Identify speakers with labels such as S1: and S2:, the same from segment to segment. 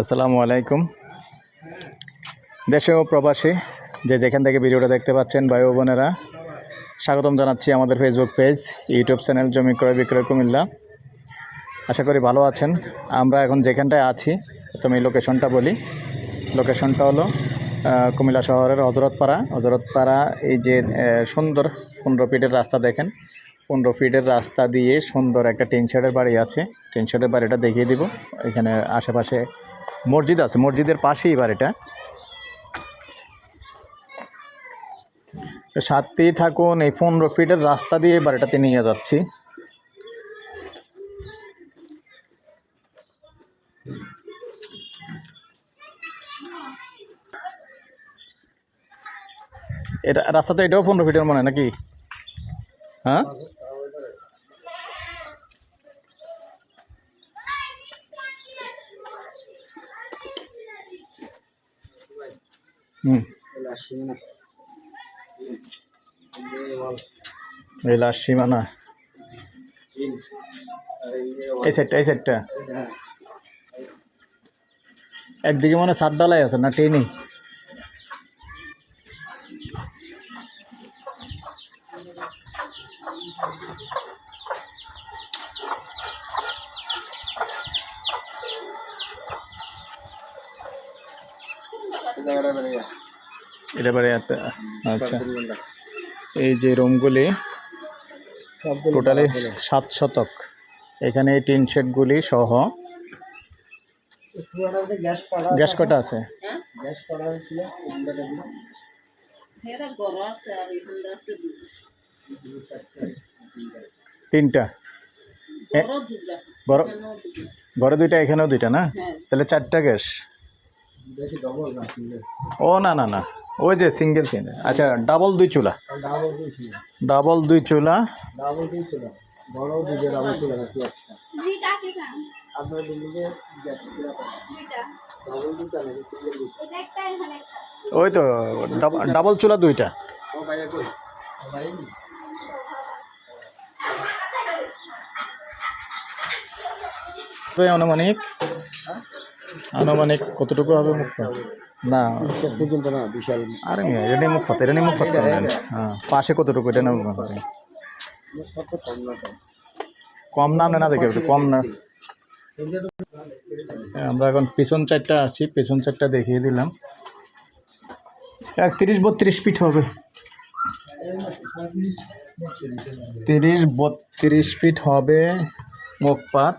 S1: আসসালামু আলাইকুম দেশে ও প্রবাসী যে যেখান থেকে ভিডিওটা দেখতে পাচ্ছেন ভাই বোনেরা, স্বাগতম জানাচ্ছি আমাদের ফেসবুক পেজ ইউটিউব চ্যানেল জমি ক্রয়, বিক্রয়, কুমিল্লা। আশা করি ভালো আছেন। আমরা এখন যেখানটায় আছি তুমি লোকেশনটা বলি। লোকেশনটা হলো কুমিল্লা শহরের হজরতপাড়া। হজরতপাড়া এই যে সুন্দর পনেরো ফিটের রাস্তা দেখেন। পনেরো ফিটের রাস্তা দিয়ে সুন্দর একটা টিন শেডের বাড়ি আছে। টিন শেডের বাড়িটা দেখিয়ে দিব। এখানে আশেপাশে মসজিদ আছে। মসজিদের পাশেই বাড়িটা। সাথেই থাকুন, এই পনেরো ফিটের রাস্তা দিয়ে বাড়িটাতে নিয়ে যাচ্ছি। এটা রাস্তা তো এটাও পনেরো ফিটের মনে নাকি? হ্যাঁ? হুম। এই লাস্ট সীমানা। এই সাইডটা এই সাইডটা। একদিকে মনে সাত ডালাই আছে না টেনে? এটা বারে আচ্ছা এই যে রুমগুলি টোটালি সাত শতক। এখানে এই টিন শেডগুলি সহ
S2: গ্যাস
S1: কটা আছে?
S2: গ্যাস পাড়া হয়েছিল।
S3: এরা গরম আছে আছে
S1: তিনটা।
S3: বড় দুটা
S1: ঘর
S3: এখানেও দুটা
S1: ঘরে দুইটা এখানেও দুইটা না?
S3: হ্যাঁ।
S1: তাহলে চারটা গ্যাস। ও না না না। ওই যে সিঙ্গেল সিঙ্গেল আচ্ছা ডাবল দুই চুলা।
S2: ডাবল দুই ছিল
S1: ডাবল দুই চুলা। ওই তো ডাব- ডাবল চুলা দুইটা
S2: ও ভাইয়া কই ও ভাই
S1: ওই আনুমানিক? আনুমানিক কতটুকু হবে মুখ না
S2: পর্যন্ত না বিশাল।
S1: আরে এটা নিয়ে মুখ ফাতে এটা নিয়ে মুখ ফাতে হ্যাঁ পাশে কতটুকু এটা
S2: কত কম
S1: কম নাম না দেখে কম না আমরা এখন পিছন চারটা আছি পিছন চারটা দেখিয়ে দিলাম। এক তিরিশ বত্রিশ ফিট হবে। তিরিশ, বত্রিশ ফিট হবে মুখপাত।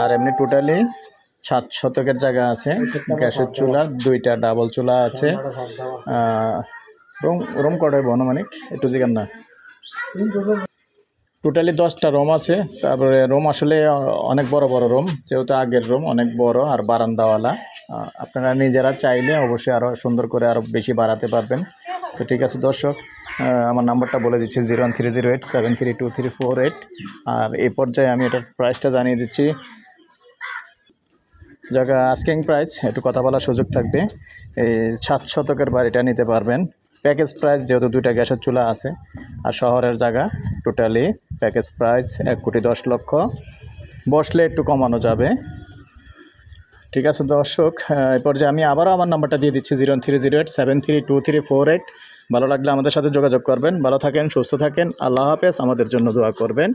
S1: আর এমনি টোটালি সাত শতকের জায়গা আছে। গ্যাসের চুলা, দুইটা ডাবল চুলা আছে। রুম রুম কটায় বনমানিক একটু জিগান না। টোটালি দশটা রুম আছে। তারপরে রুম আসলে অনেক বড় বড় রুম যেহেতু আগের রুম অনেক বড় আর বারান্দাওয়ালা। আপনারা নিজেরা চাইলে অবশ্যই আরও সুন্দর করে আরও বেশি বাড়াতে পারবেন। তো ঠিক আছে, দর্শক আমার নাম্বারটা বলে দিচ্ছি, zero one three zero eight, seven three two three four eight. আর এই পর্যায়ে আমি এটার প্রাইসটা জানিয়ে দিচ্ছি। জায়গা আস্কিং প্রাইস একটু কথা বলার সুযোগ থাকবে। এই সাত শতকের বাড়িটা নিতে পারবেন। প্যাকেজ প্রাইস যেহেতু দুইটা গ্যাসের চুলা আছে, আর শহরের জায়গা টোটালি প্যাকেজ প্রাইস এক কোটি দশ লক্ষ। বসলে একটু কমানো যাবে। ঠিক আছে, দর্শক এরপর পর্যায়ে আমি আবারও আমার নাম্বারটা দিয়ে দিচ্ছি zero three zero eight seven three two three four eight. ভালো লাগলে আমাদের সাথে যোগাযোগ করবেন। ভালো থাকেন, সুস্থ থাকেন। আল্লাহ হাফেজ। আমাদের জন্য দোয়া করবেন।